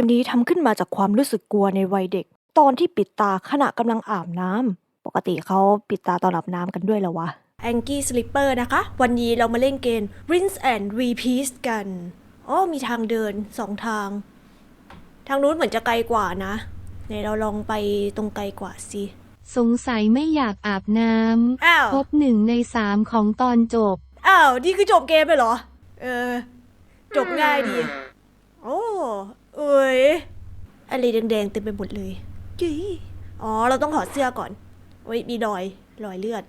มนี้ทำขึ้นมาจากความรู้สึกกลัวในวัยเด็ก ตอนที่ปิดตาขณะกำลังอาบน้ำปกติเขาปิดตาตอนอาบน้ำกันด้วยเหรอวะ a n g กี้สลิปเปอร์นะคะ วันนี้เรามาเล่นเกม Rinse and Repeat กันอ๋อมีทางเดินสองทาง ทางนู้นเหมือนจะไกลกว่านะไหนเราลองไปตรงไกลกว่าสิสงสัยไม่อยากอาบน้อ้าวำพบหนึ่งในสามของตอนจบ อ้าวนี่คือจบเกมเลยเหรอ เออ จบง่ายดีโอ้เอ้ย อะไรแดงๆเต็มไปหมดเลยจีอ๋อ เราต้องถอดเสื้อก่อนโอ้ยมีรอยรอยเลือด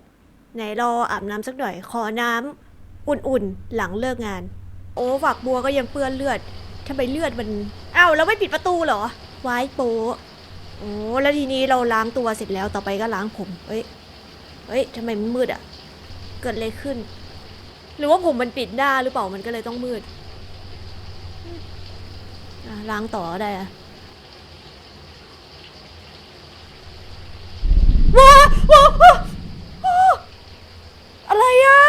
ไหนราอาบน้ำสักหน่อย ขอน้ำอุ่นๆ หลังเลิกงาน โอ้ฝักบัวก็ยังเปื้อนเลือดทำไมเลือดมันอ้าวแล้วไม่ปิดประตูเหรอไว้โปโอ้แล้วทีนี้เราล้างตัวเสร็จแล้วต่อไปก็ล้างผมเฮ้ยเฮ้ยทำไมมันมืดอะเกิดอะไรขึ้น หรือว่าผมมันปิดหน้าหรือเปล่ามันก็เลยต้องมืดล้างต่อได้อะว้าว้าว้าว้าอะไรอะ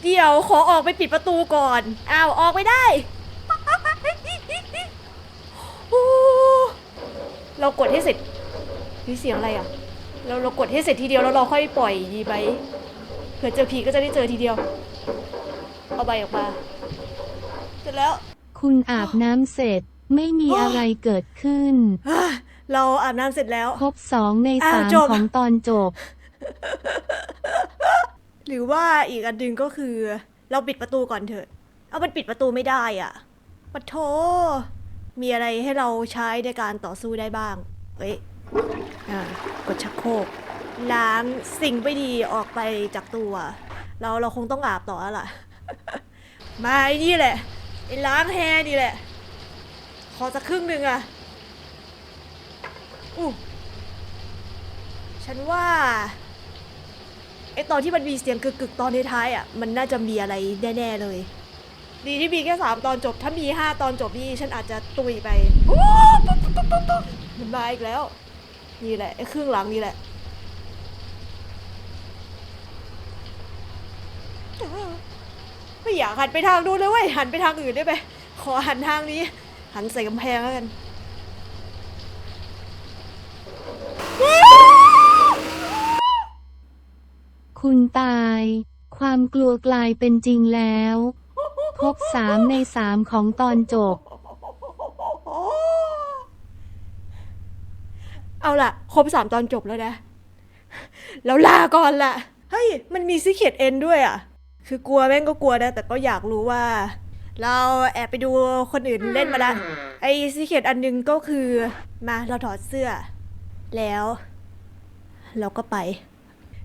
เดี๋ยวขอออกไปปิดประตูก่อนอ้าวออกไม่ได้โอ้เรากดให้เสร็จนี่เสียงอะไรอะเราเรากดให้เสร็จทีเดียวแล้วเราค่อยปล่อยยีไปเผื่อเจอผีก็จะได้เจอทีเดียว เอาใบออกมาเสร็จแล้ว คุณอาบน้ำเสร็จไม่มีอะไรเกิดขึ้นอะเราอาบน้ำเสร็จแล้วพบสองในอ้าวสามจบของตอนจบ หรือว่าอีกอันหนึ่งก็คือ เราปิดประตูก่อนเถอะ เอามันปิดประตูไม่ได้อะปะโทมีอะไรให้เราใช้ในการต่อสู้ได้บ้าง เอ้ยอ่ากดชักโครกล้างสิ่งไม่ดีออกไปจากตัว เราเราคงต้องอาบต่อแล้วล่ะ มาไอ้นี่แหละไอ้ล้างแฮนี่แหละ ขอสักครึ่งหนึ่งอะอู้ฉันว่า ไอตอนที่มันมีเสียงกึกๆตอนท้ายๆอะมันน่าจะมีอะไรแน่ๆเลย ดีที่มีแค่สามตอนจบ ถ้ามีห้าตอนจบนี่ฉันอาจจะตุยไปโอ้ตุ๊บตุ๊บตุ๊บตุ๊บมันมาอีกแล้ว นี่แหละไอเครื่องหลังนี่แหละไม่อยากหันไปทางนู้นเลยเว้ยหันไปทางอื่นได้ไหมขอหันทางนี้ หันใส่กำแพงแล้วกัน คุณตาย ความกลัวกลายเป็นจริงแล้ว พบสามในสามของตอนจบ เอาล่ะ ครบสามตอนจบแล้วนะ แล้วลาก่อนล่ะ เฮ้ย มันมีซิเ e ตเอนด้วยอะ คือกลัวแม่งก็กลัวนะ แต่ก็อยากรู้ว่า เราแอบไปดูคนอื่นเล่นมาละไอ้ซิเ e ตอันหนึงก็คือ มาเราถอดเสื้อ แล้ว เราก็ไป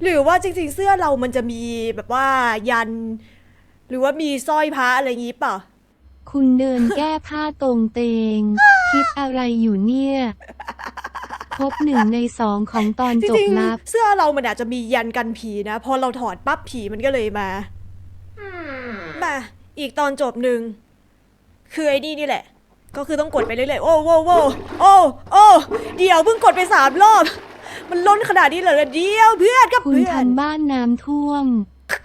หรือว่าจริง ๆ เสื้อเรามันจะมีแบบว่ายัน หรือว่ามีสร้อยพระอะไรอย่างงี้เปล่า คุณเดินแก้ผ้าตรงเตง คิดอะไรอยู่เนี่ยพบหนึ่งในสองของตอนจจบริงลับ ๆเสื้อเรามันอาจจะมียันกันผีนะ พอเราถอดปั๊บผีมันก็เลยมา มาอีกตอนจบหนึ่งคือไอ้นี่นี่แหละ ก็คือต้องกดไปเรื่อยๆ โอ้โว้โว้โอ้โอ้เดี๋ยวเพิ่งกดไปสามรอบ มันล้นขนาดนี้เลยเหรอเดียวเพื่อนกับคุณเพื่อน ทำบ้านน้ำท่วม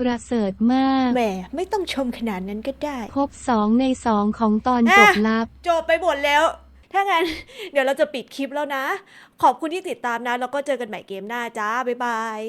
ประเสริฐมาก แหมไม่ต้องชมขนาดนั้นก็ได้พบสองในสองของตอนจบลับ จบไปหมดแล้ว ถ้างั้น เดี๋ยวเราจะปิดคลิปแล้วนะ ขอบคุณที่ติดตามนะ แล้วก็เจอกันใหม่เกมหน้าจ้า บ๊ายบาย